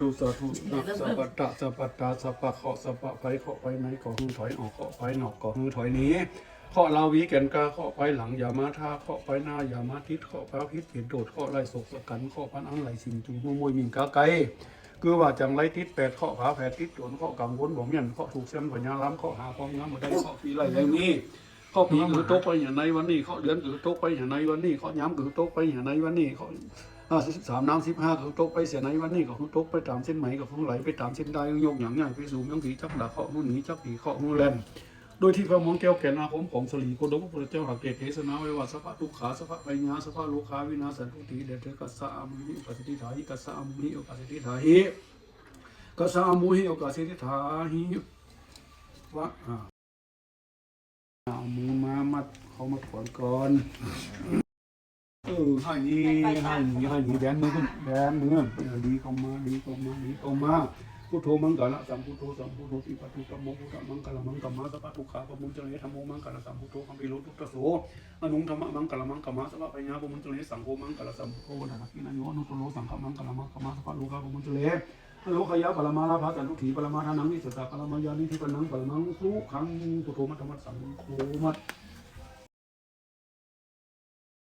ตุสาธุนักสัพพตะสัพพะตาสัพพะเคาะสัพพะไปเคาะไปไหนขอหือถอยออกเคาะไปนอกขอหือถอยหนี้เคาะลาวีแกนกาเคาะไปหลังอย่ามาท่าเคาะไปหน้าอย่ามาทิศเคาะพระพิษเปลี่ยนโดดเคาะไรศกสกันเคาะพันอังไหลสิงจูมมวยมิงกาไกคือว่าจังไรทิศแปดเคาะผาแผดทิศโดนเคาะกังวลบ่มยันเคาะถูกเส้นปัญญาล้ำเคาะหาความงามมาได้เคาะปีไรอย่างนี้ เคาะปีคือโต๊ะไปอย่างในวันนี้เคาเดือนคือโต๊ะไปอย่างในวันนี้เคาย้ำคือโต๊ะไปอย่างในวันนี้เคาห้าสิบสามน้ำสิบห้าเขาตกไปเสียไหนวันนี้ก็เขาตกไปตามเส้นไหมก็คงไหลไปตามเส้นได้โยกอย่างง่ายไปสู่เมืองผีจักหลักเคาะนู่นนี้จักผีเคาะนู่นแลนโดยที่พระมงแก้วแก่นอาคมของสลีโกดมพระพุทธเจ้าหักเกตเทศนาไว้ว่าสภะทุกขาสภะไปญาสภะโลคาวินาสันตุติเดชกัสสะอามุหิโอกาสิทธิฐาหิกัสสะอามุหิโอกาสิทธิฐาหิกัสสะอามุหิโอกาสิทธิฐาหิวะอ่าเอามือมามัด เขามาขวนก่อนเออให้นี่ให้นี่ให้นี่แบนมือขึ้นแบนมือเออดีเข้ามาดีเข้ามาดีเข้ามาพุทโธมังกรสัมพุทโธสัมพุทโธสิปตุสัมโมพุทธมังกรมังกรมาสัพพะทุกขาปมุญจเรธรรมโมมังกรสัมพุทโธคัมภีโรทุตตโสอนุงธรรมมังกรมังกรมาสัพพะปัญญาปมุญจเรสังโฆมังกรสัมพุทโธนะกินันโยอนุตโรสังฆมังกรมังกรมาสัพพะลูกาปมุญจเรโลกายะปรมาลาภะสันตุถีปรมาทานังนิสสะปรมายานิทิปนังปรมังสุขังพุทโธมัตตมัสสังโฆมัต